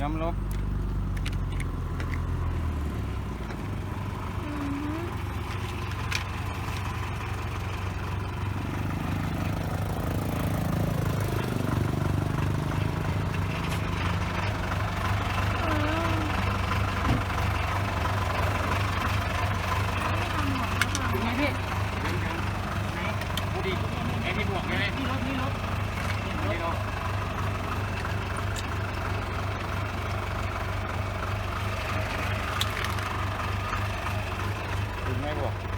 ย้ำลบถึงไหมพี่พูดดีไอ้ที่บวกไงนี่รถนี่รถนี่เรา 坚果